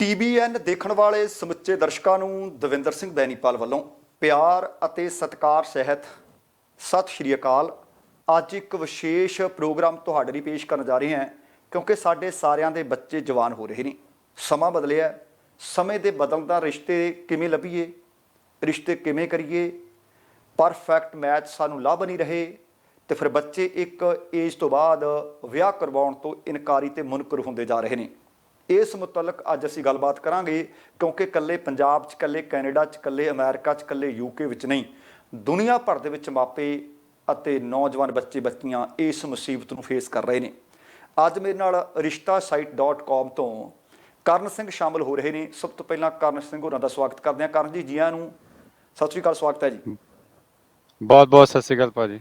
TBN ਦੇਖਣ ਵਾਲੇ ਸਮੁੱਚੇ ਦਰਸ਼ਕਾਂ ਨੂੰ ਦਵਿੰਦਰ ਸਿੰਘ ਬੈਨੀਪਾਲ ਵੱਲੋਂ ਪਿਆਰ ਅਤੇ ਸਤਿਕਾਰ ਸਹਿਤ ਸਤਿ ਸ਼੍ਰੀ ਅਕਾਲ। ਅੱਜ ਇੱਕ ਵਿਸ਼ੇਸ਼ ਪ੍ਰੋਗਰਾਮ ਤੁਹਾਡੇ ਲਈ ਪੇਸ਼ ਕਰਨ ਜਾ ਰਹੇ ਹਾਂ, ਕਿਉਂਕਿ ਸਾਡੇ ਸਾਰਿਆਂ ਦੇ ਬੱਚੇ ਜਵਾਨ ਹੋ ਰਹੇ ਨੇ। ਸਮਾਂ ਬਦਲਿਆ ਸਮੇਂ ਦੇ ਬਦਲਦਾ ਰਿਸ਼ਤੇ ਕਿਵੇਂ ਲੱਭੀਏ? ਰਿਸ਼ਤੇ ਕਿਵੇਂ ਕਰੀਏ? ਪਰਫੈਕਟ ਮੈਚ ਸਾਨੂੰ ਲੱਭ ਨਹੀਂ ਰਹੇ। ਤੇ ਫਿਰ ਬੱਚੇ ਇੱਕ ਏਜ ਤੋਂ ਬਾਅਦ ਵਿਆਹ ਕਰਵਾਉਣ ਤੋਂ ਇਨਕਾਰੀ ਤੇ ਮੁਨਕਰ ਹੁੰਦੇ ਜਾ ਰਹੇ ਨੇ। ਇਸ ਮੁਤਲਕ ਅੱਜ ਅਸੀਂ ਗੱਲਬਾਤ ਕਰਾਂਗੇ ਕਿਉਂਕਿ ਇਕੱਲੇ ਪੰਜਾਬ 'ਚ, ਇਕੱਲੇ ਕੈਨੇਡਾ 'ਚ, ਇਕੱਲੇ ਅਮਰੀਕਾ 'ਚ, ਇਕੱਲੇ ਯੂਕੇ ਵਿੱਚ ਨਹੀਂ। ਦੁਨੀਆ ਭਰ ਦੇ ਵਿੱਚ ਮਾਪੇ ਅਤੇ ਨੌਜਵਾਨ ਬੱਚੇ, ਬੱਚੀਆਂ ਇਸ ਮੁਸੀਬਤ ਨੂੰ ਫੇਸ ਕਰ ਰਹੇ ਨੇ। ਅੱਜ ਮੇਰੇ ਨਾਲ rishtaSite.com ਤੋਂ ਕਰਨ ਸਿੰਘ ਸ਼ਾਮਲ ਹੋ ਰਹੇ ਨੇ। ਸਭ ਤੋਂ ਪਹਿਲਾਂ ਕਰਨ ਸਿੰਘ ਹੋਰਾਂ ਦਾ ਸਵਾਗਤ ਕਰਦੇ ਹਾਂ। ਕਰਨ ਜੀ, ਜੀਆਂ ਨੂੰ ਸਤਿ ਸ਼੍ਰੀ ਅਕਾਲ, ਸਵਾਗਤ ਹੈ ਜੀ। ਬਹੁਤ ਬਹੁਤ ਸਤਿ ਸ਼੍ਰੀ ਅਕਾਲ ਭਾਜੀ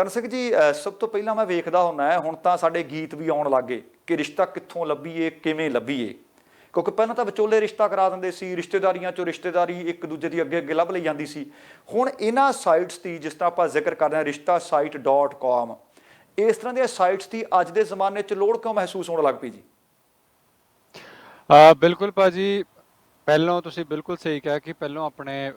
ਕਰਨ ਸਿੰਘ ਜੀ ਸਭ ਤੋਂ ਪਹਿਲਾਂ ਮੈਂ ਵੇਖਦਾ ਹੁੰਦਾ ਹੁਣ ਤਾਂ ਸਾਡੇ ਗੀਤ ਵੀ ਆਉਣ ਲੱਗੇ ਕਿ ਰਿਸ਼ਤਾ ਕਿੱਥੋਂ ਲੱਭੀਏ, ਕਿਵੇਂ ਲੱਭੀਏ। ਕਿਉਂਕਿ ਪਹਿਲਾਂ ਤਾਂ ਵਿਚੋਲੇ ਰਿਸ਼ਤਾ ਕਰਾ ਦਿੰਦੇ ਸੀ, ਰਿਸ਼ਤੇਦਾਰੀਆਂ ਚੋਂ ਰਿਸ਼ਤੇਦਾਰੀ ਇੱਕ ਦੂਜੇ ਦੀ ਅੱਗੇ ਅੱਗੇ ਲੱਭ ਲਈ ਜਾਂਦੀ ਸੀ। ਹੁਣ ਇਹਨਾਂ ਸਾਈਟਸ ਦੀ ਜਿਸ ਤਰ੍ਹਾਂ ਆਪਾਂ ਜ਼ਿਕਰ ਕਰਦੇ ਹਾਂ ristasite.com ਇਸ ਤਰ੍ਹਾਂ ਦੀਆਂ ਸਾਈਟਸ ਦੀ ਅੱਜ ਦੇ ਜ਼ਮਾਨੇ 'ਚ ਲੋੜ ਕਿਉਂ ਮਹਿਸੂਸ ਹੋਣ ਲੱਗ ਪਈ ਜੀ? ਆ ਬਿਲਕੁਲ ਭਾਜੀ, ਪਹਿਲਾਂ ਤੁਸੀਂ ਬਿਲਕੁਲ ਸਹੀ ਕਿਹਾ ਕਿ ਪਹਿਲਾਂ ਆਪਣੇ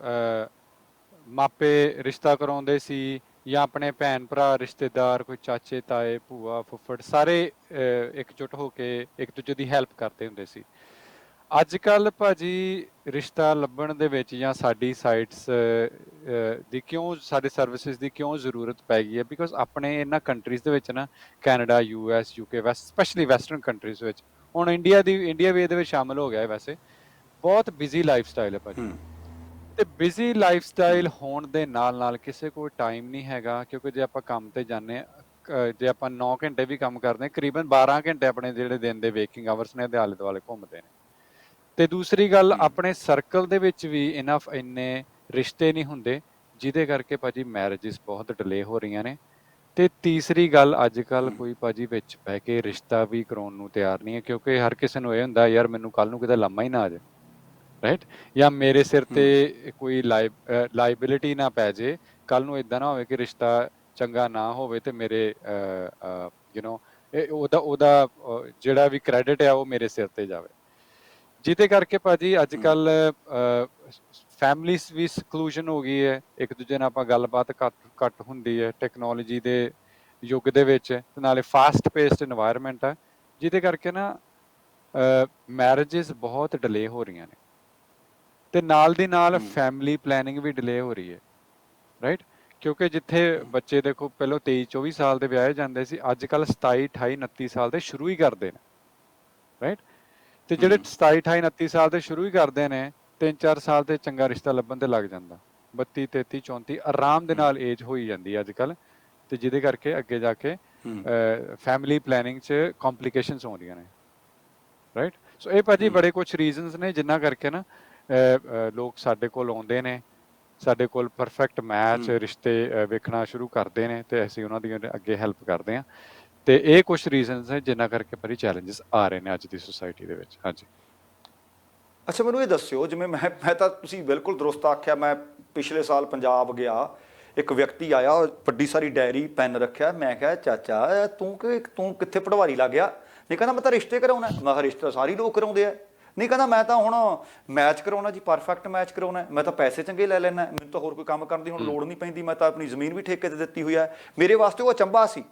ਮਾਪੇ ਰਿਸ਼ਤਾ ਕਰਾਉਂਦੇ ਸੀ ਜਾਂ ਆਪਣੇ ਭੈਣ ਭਰਾ ਰਿਸ਼ਤੇਦਾਰ ਕੋਈ ਚਾਚੇ ਤਾਏ ਭੂਆ ਫੁੱਫੜ ਸਾਰੇ ਅਹ, ਇਕਜੁੱਟ ਹੋ ਕੇ ਇੱਕ ਦੂਜੇ ਦੀ ਹੈਲਪ ਕਰਦੇ ਹੁੰਦੇ ਸੀ। ਅੱਜ ਕੱਲ ਭਾਜੀ ਰਿਸ਼ਤਾ ਲੱਭਣ ਦੇ ਵਿੱਚ ਜਾਂ ਸਾਡੀ ਸਾਈਟਸ ਦੀ ਕਿਉਂ ਸਾਡੇ ਸਰਵਿਸਿਜ਼ ਦੀ ਕਿਉਂ ਜ਼ਰੂਰਤ ਪੈ ਗਈ ਹੈ? ਬਿਕੋਜ਼ ਆਪਣੇ ਇਹਨਾਂ ਕੰਟਰੀਜ਼ ਦੇ ਵਿੱਚ ਨਾ Canada U S UK west specially western countries ਵਿੱਚ ਹੁਣ ਇੰਡੀਆ ਦੀ ਇੰਡੀਆ ਵੀ ਇਹਦੇ ਵਿੱਚ ਸ਼ਾਮਲ ਹੋ ਗਿਆ ਹੈ ਵੈਸੇ। ਬਹੁਤ ਬਿਜ਼ੀ ਲਾਈਫ ਸਟਾਈਲ ਹੈ ਭਾਜੀ। ਤੇ ਬਿਜ਼ੀ ਲਾਈਫ ਸਟਾਈਲ ਹੋਣ ਦੇ ਨਾਲ ਨਾਲ ਕਿਸੇ ਕੋਲ ਟਾਈਮ ਨਹੀਂ ਹੈਗਾ ਕਿਉਂਕਿ ਜੇ ਆਪਾਂ ਕੰਮ ਤੇ ਜਾਂਦੇ ਹਾਂ, ਜੇ ਆਪਾਂ 9 ਘੰਟੇ ਵੀ ਕੰਮ ਕਰਦੇ ਹਾਂ ਕਰੀਬਨ 12 ਘੰਟੇ ਆਪਣੇ ਜਿਹੜੇ ਦਿਨ ਦੇ ਵੇਕਿੰਗ ਆਵਰਸ ਨੇ ਦੇ ਆਲੇ ਦੁਆਲੇ ਘੁੰਮਦੇ ਨੇ। ਤੇ ਦੂਸਰੀ ਗੱਲ ਆਪਣੇ ਸਰਕਲ ਦੇ ਵਿੱਚ ਵੀ ਇਨਫ ਇੰਨੇ ਰਿਸ਼ਤੇ ਨਹੀਂ ਹੁੰਦੇ ਜਿਹਦੇ ਕਰਕੇ ਭਾਜੀ ਮੈਰਿਜਸ ਬਹੁਤ ਡਿਲੇ ਹੋ ਰਹੀਆਂ ਨੇ। ਤੇ ਤੀਸਰੀ ਗੱਲ ਅੱਜ ਕੱਲ ਕੋਈ ਭਾਜੀ ਵਿੱਚ ਪੈ ਕੇ ਰਿਸ਼ਤਾ ਵੀ ਕਰਾਉਣ ਨੂੰ ਤਿਆਰ ਨਹੀਂ ਹੈ ਕਿਉਂਕਿ ਹਰ ਕਿਸੇ ਨੂੰ ਇਹ ਹੁੰਦਾ ਯਾਰ ਮੈਨੂੰ ਕੱਲ ਨੂੰ ਕਿਤੇ ਲੰਮਾ ਹੀ ਨਾ ਆ ਜਾਏ। ਰਾਈਟ ਜਾਂ ਮੇਰੇ ਸਿਰ ਤੇ ਕੋਈ ਲਾਇਬਿਲਿਟੀ ਨਾ ਪੈ ਜੇ ਕੱਲ ਨੂੰ ਇਦਾਂ ਨਾ ਹੋਵੇ ਕਿ ਰਿਸ਼ਤਾ ਚੰਗਾ ਨਾ ਹੋਵੇ ਤੇ ਮੇਰੇ ਯੂ نو ਉਹਦਾ ਉਹਦਾ ਜਿਹੜਾ ਵੀ ਕ੍ਰੈਡਿਟ ਆ ਉਹ ਮੇਰੇ ਸਿਰ ਤੇ ਜਾਵੇ। ਜਿਹਦੇ ਕਰਕੇ ਭਾਜੀ ਅੱਜ ਕੱਲ ਫੈਮਲੀਸ ਵੀ ਸਕਲੂਜਨ ਹੋ ਗਈ ਹੈ। ਇੱਕ ਦੂਜੇ ਨਾਲ ਆਪਾਂ ਗੱਲਬਾਤ ਘੱਟ ਘੱਟ ਹੁੰਦੀ ਹੈ ਟੈਕਨੋਲੋਜੀ ਦੇ ਯੁੱਗ ਦੇ ਵਿੱਚ ਤੇ ਨਾਲੇ ਫਾਸਟ ਪੇਸਡ এনवायरमेंट ਹੈ ਜਿਹਦੇ ਕਰਕੇ ਨਾ ਮੈਰਿਜਸ ਬਹੁਤ ਡਿਲੇ ਹੋ ਰਹੀਆਂ ਨੇ। ਤੇ ਨਾਲ ਦੀ ਨਾਲ ਫੈਮਿਲੀ ਪਲੈਨਿੰਗ ਵੀ ਡਿਲੇ ਹੋ ਰਹੀ ਹੈ ਰਾਈਟ ਕਿਉਂਕਿ ਜਿੱਥੇ ਬੱਚੇ ਦੇਖੋ ਪਹਿਲਾਂ 23 24 ਸਾਲ ਦੇ ਵਿਆਹੇ ਜਾਂਦੇ ਸੀ ਅੱਜ ਕੱਲ 27 28 29 ਸਾਲ ਦੇ ਸ਼ੁਰੂ ਹੀ ਕਰਦੇ ਨੇ ਰਾਈਟ ਤੇ ਜਿਹੜੇ 27 28 29 ਸਾਲ ਦੇ ਸ਼ੁਰੂ ਹੀ ਕਰਦੇ ਨੇ 3-4 ਸਾਲ ਤੇ ਚੰਗਾ ਰਿਸ਼ਤਾ ਲੱਭਣ ਤੇ ਲੱਗ ਜਾਂਦਾ। 32 33 34 ਆਰਾਮ ਦੇ ਨਾਲ ਏਜ ਹੋਈ ਜਾਂਦੀ ਹੈ ਅੱਜ ਕੱਲ ਤੇ ਜਿਹਦੇ ਕਰਕੇ ਅੱਗੇ ਜਾ ਕੇ ਫੈਮਿਲੀ ਪਲੈਨਿੰਗ 'ਚ ਕੰਪਲਿਕੇਸ਼ਨਸ ਆਉਂਦੀਆਂ ਨੇ ਰਾਈਟ ਸੋ ਇਹ ਭਾਜੀ ਬੜੇ ਕੁਝ ਰੀਜ਼ਨਸ ਨੇ ਜਿੰਨਾ ਕਰਕੇ ਨਾ ਲੋਕ ਸਾਡੇ ਕੋਲ ਆਉਂਦੇ ਨੇ ਸਾਡੇ ਕੋਲ ਪਰਫੈਕਟ ਮੈਚ ਰਿਸ਼ਤੇ ਵੇਖਣਾ ਸ਼ੁਰੂ ਕਰਦੇ ਨੇ ਤੇ ਅਸੀਂ ਉਹਨਾਂ ਦੀ ਅੱਗੇ ਹੈਲਪ ਕਰਦੇ ਹਾਂ। ਤੇ ਇਹ ਕੁਝ ਰੀਜ਼ਨਸ ਨੇ ਜਿੰਨਾ ਕਰਕੇ ਭਾਜੀ ਚੈਲੰਜਸ ਆ ਰਹੇ ਨੇ ਅੱਜ ਦੀ ਸੋਸਾਇਟੀ ਦੇ ਵਿੱਚ ਹਾਂਜੀ। ਅੱਛਾ ਮੈਨੂੰ ਇਹ ਦੱਸਿਓ ਜਿਵੇਂ ਮੈਂ ਮੈਂ ਤਾਂ ਤੁਸੀਂ ਬਿਲਕੁਲ ਦਰੁਸਤ ਆਖਿਆ ਮੈਂ ਪਿਛਲੇ ਸਾਲ ਪੰਜਾਬ ਗਿਆ ਇੱਕ ਵਿਅਕਤੀ ਆਇਆ ਵੱਡੀ ਸਾਰੀ ਡਾਇਰੀ ਪੈਨ ਰੱਖਿਆ ਮੈਂ ਕਿਹਾ ਚਾਚਾ ਤੂੰ ਕਿ ਤੂੰ ਕਿੱਥੇ ਪਟਵਾਰੀ ਲੱਗ ਗਿਆ? ਨਹੀਂ ਕਹਿੰਦਾ ਮੈਂ ਤਾਂ ਰਿਸ਼ਤੇ ਕਰਾਉਣਾ। ਮੈਂ ਕਿਹਾ ਰਿਸ਼ਤਾ ਸਾਰੇ ਲੋਕ ਕਰਾਉਂਦੇ ਆ। ਨਹੀਂ ਕਹਿੰਦਾ ਮੈਂ ਤਾਂ ਹੁਣ ਮੈਚ ਕਰਾਉਣਾ ਜੀ ਪਰਫੈਕਟ ਮੈਚ ਕਰਾਉਣਾ। ਮੈਂ ਤਾਂ ਪੈਸੇ ਚੰਗੇ ਲੈ ਲੈਣਾ ਮੈਨੂੰ ਤਾਂ ਹੋਰ ਕੋਈ ਕੰਮ ਕਰਨ ਦੀ ਹੁਣ ਲੋੜ ਨਹੀਂ ਪੈਂਦੀ। ਮੈਂ ਤਾਂ ਆਪਣੀ ਜ਼ਮੀਨ ਵੀ ਠੇਕੇ ਤੇ ਦਿੱਤੀ ਹੋਈ ਹੈ। ਮੇਰੇ ਵਾਸਤੇ ਉਹ ਅਚੰਭਾ ਸੀ।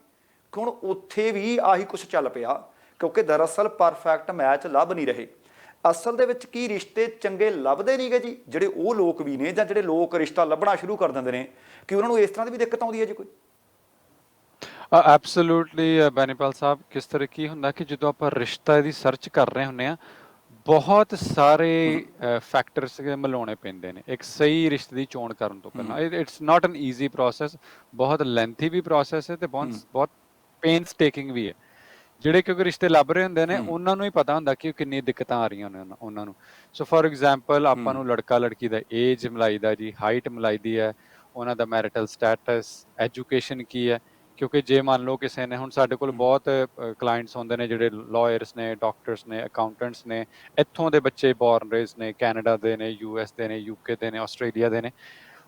ਹੁਣ ਉੱਥੇ ਵੀ ਆਹੀ ਕੁਝ ਚੱਲ ਪਿਆ ਕਿਉਂਕਿ ਦਰਅਸਲ ਪਰਫੈਕਟ ਮੈਚ ਲੱਭ ਨਹੀਂ ਰਹੇ। ਅਸਲ ਦੇ ਵਿੱਚ ਕੀ ਰਿਸ਼ਤੇ ਚੰਗੇ ਲੱਭਦੇ ਨਹੀਂਗੇ ਜੀ? ਜਿਹੜੇ ਉਹ ਲੋਕ ਵੀ ਨੇ ਜਾਂ ਜਿਹੜੇ ਲੋਕ ਰਿਸ਼ਤਾ ਲੱਭਣਾ ਸ਼ੁਰੂ ਕਰ ਦਿੰਦੇ ਨੇ ਕਿ ਉਹਨਾਂ ਨੂੰ ਇਸ ਤਰ੍ਹਾਂ ਦੀ ਵੀ ਦਿੱਕਤ ਆਉਂਦੀ ਹੈ ਜੀ ਕੋਈ? ਐਬਸੋਲੂਟਲੀ ਬੈਨੀਪਾਲ ਸਾਹਿਬ ਕਿਸ ਤਰ੍ਹਾਂ ਕੀ ਹੁੰਦਾ ਕਿ ਜਦੋਂ ਆਪਾਂ ਰਿਸ਼ਤਾ ਦੀ ਸਰਚ ਕਰ ਰਹੇ ਹੁੰਨੇ ਆ ਬਹੁਤ ਸਾਰੇ ਫੈਕਟਰਸ ਮਿਲਾਉਣੇ ਪੈਂਦੇ ਨੇ। ਇੱਕ ਸਹੀ ਰਿਸ਼ਤੇ ਦੀ ਚੋਣ ਕਰਨ ਤੋਂ ਪਹਿਲਾਂ। It's not an easy process ਬਹੁਤ ਲੈਂਥੀ ਵੀ ਪ੍ਰੋਸੈਸ ਹੈ ਤੇ ਬਹੁਤ ਬਹੁਤ ਪੇਨਸ ਟੇਕਿੰਗ ਵੀ ਹੈ। ਜਿਹੜੇ ਕਿਉਂਕਿ ਰਿਸ਼ਤੇ ਲੱਭ ਰਹੇ ਹੁੰਦੇ ਨੇ ਉਹਨਾਂ ਨੂੰ ਹੀ ਪਤਾ ਹੁੰਦਾ ਕਿ ਕਿੰਨੀ ਦਿੱਕਤਾਂ ਆ ਰਹੀਆਂ ਨੇ ਉਹਨਾਂ- ਉਹਨਾਂ ਨੂੰ। ਸੋ ਫੋਰ ਐਗਜ਼ਾਮਪਲ ਆਪਾਂ ਨੂੰ ਲੜਕਾ ਲੜਕੀ ਦਾ ਏਜ ਮਿਲਾਈਦਾ ਜੀ ਹਾਈਟ ਮਿਲਾਈਦੀ ਹੈ। ਉਹਨਾਂ ਦਾ ਮੈਰਿਟਲ ਸਟੇਟਸ ਐਜੂਕੇਸ਼ਨ ਕੀ ਹੈ। ਕਿਉਂਕਿ ਜੇ ਮੰਨ ਲਓ ਕਿਸੇ ਨੇ ਹੁਣ ਸਾਡੇ ਕੋਲ ਬਹੁਤ ਕਲਾਇੰਟਸ ਹੁੰਦੇ ਨੇ ਜਿਹੜੇ ਲਾਇਰਸ ਨੇ ਡਾਕਟਰਸ ਨੇ ਅਕਾਊਂਟੈਂਟਸ ਨੇ ਇੱਥੋਂ ਦੇ ਬੱਚੇ ਬੌਰਨ ਰੇਸ ਨੇ ਕੈਨੇਡਾ ਦੇ ਨੇ ਯੂਐਸ ਦੇ ਨੇ ਯੂਕੇ ਦੇ ਨੇ ਆਸਟ੍ਰੇਲੀਆ ਦੇ ਨੇ।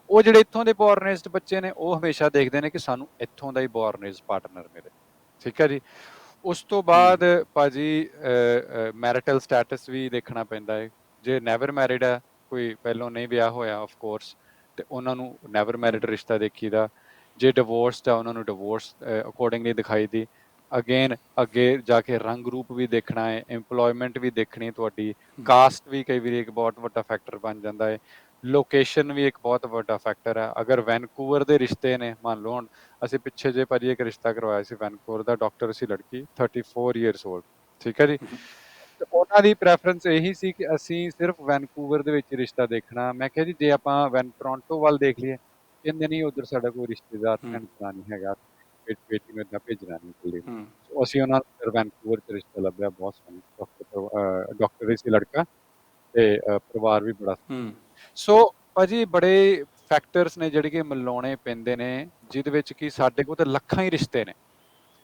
ਉਹ ਜਿਹੜੇ ਇੱਥੋਂ ਦੇ ਬੌਰਨ ਰੇਸਡ ਬੱਚੇ ਨੇ ਉਹ ਹਮੇਸ਼ਾ ਦੇਖਦੇ ਨੇ ਕਿ ਸਾਨੂੰ ਇੱਥੋਂ ਦਾ ਹੀ ਬੌਰਨ ਰੇਸ ਪਾਰਟਨਰ ਮਿਲੇ। ਠੀਕ ਹੈ ਜੀ? ਉਸ ਤੋਂ ਬਾਅਦ ਭਾਜੀ ਮੈਰਿਟਲ ਸਟੇਟਸ ਵੀ ਦੇਖਣਾ ਪੈਂਦਾ ਹੈ ਜੇ ਨੈਵਰ ਮੈਰਿਡ ਹੈ ਕੋਈ ਪਹਿਲੋਂ ਨਹੀਂ ਵਿਆਹ ਹੋਇਆ ਆਫ ਕੋਰਸ ਤੇ ਉਹਨਾਂ ਨੂੰ ਨੈਵਰ ਮੈਰਿਡ ਰਿਸ਼ਤਾ ਦੇਖੀਦਾ। ਜੇ ਡਿਵੋਰਸਡ ਆ ਉਹਨਾਂ ਨੂੰ ਡਿਵੋਰਸ ਅਕੋਰਡਿੰਗਲੀ ਦਿਖਾਈ ਦੀ। ਅਗੇਨ ਅੱਗੇ ਜਾ ਕੇ ਰੰਗ ਰੂਪ ਵੀ ਦੇਖਣਾ ਹੈ EMPLOYMENT ਵੀ ਦੇਖਣੀ ਹੈ ਤੁਹਾਡੀ। ਕਾਸਟ ਵੀ ਕਈ ਵਾਰੀ ਇੱਕ ਬਹੁਤ ਵੱਡਾ ਫੈਕਟਰ ਬਣ ਜਾਂਦਾ ਹੈ। ਲੋਕੇਸ਼ਨ ਵੀ ਇੱਕ ਬਹੁਤ ਵੱਡਾ ਫੈਕਟਰ ਹੈ। ਅਗਰ ਵੈਨਕੂਵਰ ਦੇ ਰਿਸ਼ਤੇ ਨੇ ਮੰਨ ਲਓ ਅਸੀਂ ਪਿੱਛੇ ਜੇ ਭਾਜੀ ਇੱਕ ਰਿਸ਼ਤਾ ਕਰਵਾਇਆ ਸੀ ਵੈਨਕੂਵਰ ਦਾ ਡਾਕਟਰ ਸੀ ਲੜਕੀ 34 ਇਅਰਸ 올ਡ ਠੀਕ ਹੈ ਜੀ? ਤੇ ਉਹਨਾਂ ਦੀ ਪ੍ਰੈਫਰੈਂਸ ਇਹੀ ਸੀ ਕਿ ਅਸੀਂ ਸਿਰਫ ਵੈਨਕੂਵਰ ਦੇ ਵਿੱਚ ਰਿਸ਼ਤਾ ਦੇਖਣਾ। ਮੈਂ ਕਿਹਾ ਜੀ ਜੇ ਆਪਾਂ ਵੈਨ ਟੋਰਾਂਟੋ ਵੱਲ ਦੇਖ ਲਈਏ ਕਹਿੰਦੇ ਨਹੀਂ ਉਧਰ ਸਾਡਾ ਕੋਈ ਰਿਸ਼ਤੇਦਾਰ। ਭੈਣ ਨਹੀਂ ਹੈਗਾ ਬੇ- ਬੇਟੀ ਨੂੰ ਏਦਾਂ ਭੇਜਣਾ ਨਹੀਂ ਕੋਲੇ ਸੋ ਅਸੀਂ ਉਹਨਾਂ ਨੂੰ ਵੈਨਕੂਵਰ ਚ ਰਿਸ਼ਤਾ ਲੱਭਿਆ ਬਹੁਤ ਸੋਹਣਾ। ਡਾਕਟਰ ਡਾਕਟਰ ਸੀ ਲੜਕਾ ਤੇ ਪਰਿਵਾਰ ਵੀ ਬੜਾ ਸੋ ਭਾਜੀ ਬੜੇ ਫੈਕਟਰਸ ਨੇ ਜਿਹੜੇ ਕਿ ਮਿਲਾਉਣੇ ਪੈਂਦੇ ਨੇ ਜਿਹਦੇ ਵਿੱਚ ਕਿ ਸਾਡੇ ਕੋਲ ਤਾਂ ਲੱਖਾਂ ਹੀ ਰਿਸ਼ਤੇ ਨੇ।